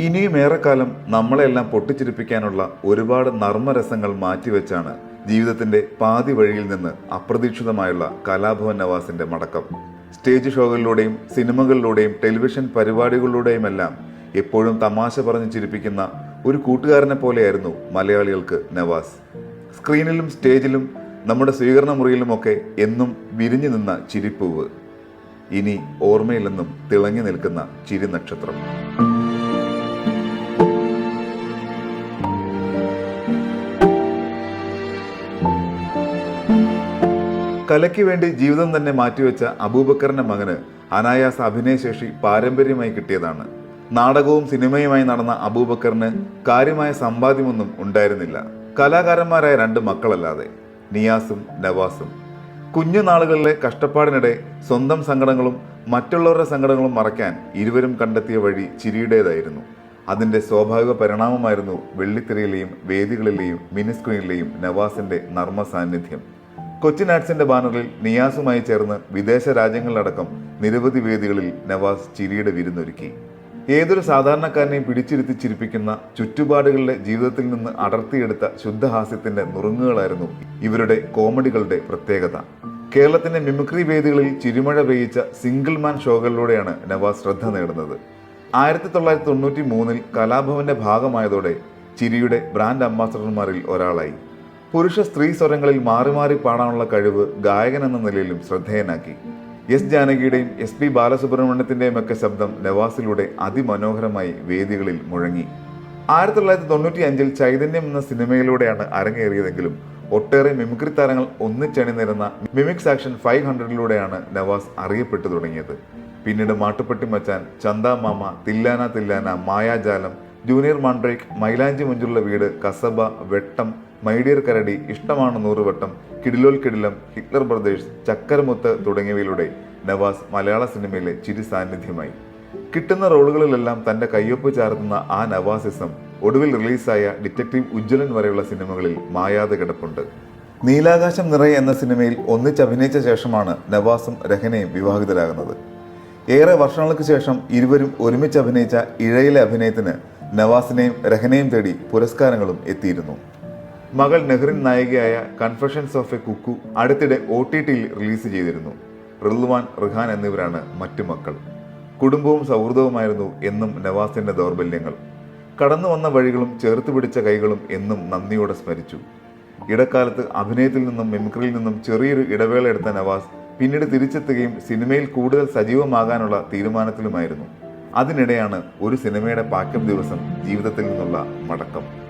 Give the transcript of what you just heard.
ഇനിയും ഏറെക്കാലം നമ്മളെല്ലാം പൊട്ടിച്ചിരിപ്പിക്കാനുള്ള ഒരുപാട് നർമ്മരസങ്ങൾ മാറ്റിവെച്ചാണ് ജീവിതത്തിന്റെ പാതി വഴിയിൽ നിന്ന് അപ്രതീക്ഷിതമായുള്ള കലാഭവൻ നവാസിന്റെ മടക്കം. സ്റ്റേജ് ഷോകളിലൂടെയും സിനിമകളിലൂടെയും ടെലിവിഷൻ പരിപാടികളിലൂടെയുമെല്ലാം എപ്പോഴും തമാശ പറഞ്ഞ് ചിരിപ്പിക്കുന്ന ഒരു കൂട്ടുകാരനെ പോലെയായിരുന്നു മലയാളികൾക്ക് നവാസ്. സ്ക്രീനിലും സ്റ്റേജിലും നമ്മുടെ സ്വീകരണ മുറിയിലുമൊക്കെ എന്നും വിരിഞ്ഞു നിന്ന ചിരിപ്പൂവ്. ഇനി ഓർമ്മയിൽ നിന്നും തിളങ്ങി നിൽക്കുന്ന ചിരി നക്ഷത്രം. കലയ്ക്ക് വേണ്ടി ജീവിതം തന്നെ മാറ്റിവെച്ച അബൂബക്കറിന്റെ മകന് അനായാസ അഭിനയശേഷി പാരമ്പര്യമായി കിട്ടിയതാണ്. നാടകവും സിനിമയുമായി നടന്ന അബൂബക്കറിന് കാര്യമായ സമ്പാദ്യമൊന്നും ഉണ്ടായിരുന്നില്ല. കലാകാരന്മാരായ രണ്ട് മക്കളല്ലാതെ നിയാസും നവാസും. കുഞ്ഞു നാളുകളിലെ കഷ്ടപ്പാടിനിടെ സ്വന്തം സങ്കടങ്ങളും മറ്റുള്ളവരുടെ സങ്കടങ്ങളും മറയ്ക്കാൻ ഇരുവരും കണ്ടെത്തിയ വഴി ചിരിയുടേതായിരുന്നു. അതിന്റെ സ്വാഭാവിക പരിണാമമായിരുന്നു വെള്ളിത്തിരയിലെയും വേദികളിലെയും മിനിസ്ക്രീനിലെയും നവാസിന്റെ നർമ്മ സാന്നിധ്യം കൊച്ചിൻ ആർട്സിന്റെ ബാനറിൽ നിയാസുമായി ചേർന്ന് വിദേശ രാജ്യങ്ങളിലടക്കം നിരവധി വേദികളിൽ നവാസ് ചിരിയുടെ വിരുന്നൊരുക്കി. ഏതൊരു സാധാരണക്കാരനെയും പിടിച്ചിരുത്തി ചിരിപ്പിക്കുന്ന ചുറ്റുപാടുകളുടെ ജീവിതത്തിൽ നിന്ന് അടർത്തിയെടുത്ത ശുദ്ധഹാസ്യത്തിന്റെ നുറുങ്ങുകളായിരുന്നു ഇവരുടെ കോമഡികളുടെ പ്രത്യേകത. കേരളത്തിന്റെ മിമിക്രി വേദികളിൽ ചിരിമഴ പെയ്യിച്ച സിംഗിൾ മാൻ ഷോകളിലൂടെയാണ് നവാസ് ശ്രദ്ധ നേടുന്നത്. ആയിരത്തി തൊള്ളായിരത്തി തൊണ്ണൂറ്റി മൂന്നിൽ കലാഭവന്റെ ഭാഗമായതോടെ ചിരിയുടെ ബ്രാൻഡ് അംബാസഡർമാരിൽ ഒരാളായി. പുരുഷ സ്ത്രീ സ്വരങ്ങളിൽ മാറി മാറി പാടാനുള്ള കഴിവ് ഗായകൻ എന്ന നിലയിലും ശ്രദ്ധേയനാക്കി. എസ് ജാനകിയുടെയും എസ് പി ബാലസുബ്രഹ്മണ്യത്തിന്റെയും ഒക്കെ ശബ്ദം നവാസിലൂടെ അതിമനോഹരമായി വേദികളിൽ മുഴങ്ങി. ആയിരത്തി തൊള്ളായിരത്തി തൊണ്ണൂറ്റി അഞ്ചിൽ ചൈതന്യം എന്ന സിനിമയിലൂടെയാണ് അരങ്ങേറിയതെങ്കിലും ഒട്ടേറെ മിമിക്രി താരങ്ങൾ ഒന്നിച്ചണിനിരുന്ന മിമിക്സ് ആക്ഷൻ ഫൈവ് ഹൺഡ്രഡിലൂടെയാണ് നവാസ് അറിയപ്പെട്ടു തുടങ്ങിയത്. പിന്നീട് മാട്ടുപ്പെട്ടി മച്ചാൻ ചന്ദ മാമ തില്ലാന തില്ലാന മായാജാലം ജൂനിയർ മാൺഡ്രേക്ക് മൈലാഞ്ചി മുഞ്ചുള്ള വീട് കസബ വെട്ടം മൈഡിയർ കരടി ഇഷ്ടമാണ് നൂറുവട്ടം കിടിലോൽ കിടിലം ഹിറ്റ്ലർ ബ്രദേഴ്സ് ചക്കരമുത്ത് തുടങ്ങിയവയിലൂടെ നവാസ് മലയാള സിനിമയിലെ ചിരി സാന്നിധ്യമായി. കിട്ടുന്ന റോളുകളിലെല്ലാം തന്റെ കയ്യൊപ്പ് ചാർത്തുന്ന ആ നവാസിസം ഒടുവിൽ റിലീസായ ഡിറ്റക്റ്റീവ് ഉജ്ജ്വലൻ വരെയുള്ള സിനിമകളിൽ മായാതെ കിടപ്പുണ്ട്. നീലാകാശം നിറയെ എന്ന സിനിമയിൽ ഒന്നിച്ചഭിനയിച്ച ശേഷമാണ് നവാസും രഹനയും വിവാഹിതരാകുന്നത്. ഏറെ വർഷങ്ങൾക്ക് ശേഷം ഇരുവരും ഒരുമിച്ച് അഭിനയിച്ച ഇഴയിലെ അഭിനയത്തിന് നവാസിനെയും രഹനയും തേടി പുരസ്കാരങ്ങളും എത്തിയിരുന്നു. മകൾ നെഹ്റിൻ നായികയായ കൺഫഷൻസ് ഓഫ് എ കുക്കു അടുത്തിടെ ഒ ടി ടിയിൽ റിലീസ് ചെയ്തിരുന്നു. റിൽവാൻ റിഹാൻ എന്നിവരാണ് മറ്റു മക്കൾ. കുടുംബവും സൗഹൃദവുമായിരുന്നു എന്നും നവാസിന്റെ ദൗർബല്യങ്ങൾ. കടന്നു വന്ന വഴികളും ചേർത്ത് പിടിച്ച കൈകളും എന്നും നന്ദിയോടെ സ്മരിച്ചു. ഇടക്കാലത്ത് അഭിനയത്തിൽ നിന്നും മിമിക്രിയിൽ നിന്നും ചെറിയൊരു ഇടവേള എടുത്ത നവാസ് പിന്നീട് തിരിച്ചെത്തുകയും സിനിമയിൽ കൂടുതൽ സജീവമാകാനുള്ള തീരുമാനത്തിലുമായിരുന്നു. അതിനിടെയാണ് ഒരു സിനിമയുടെ പാക്യം ദിവസം ജീവിതത്തിൽ നിന്നുള്ള മടക്കം.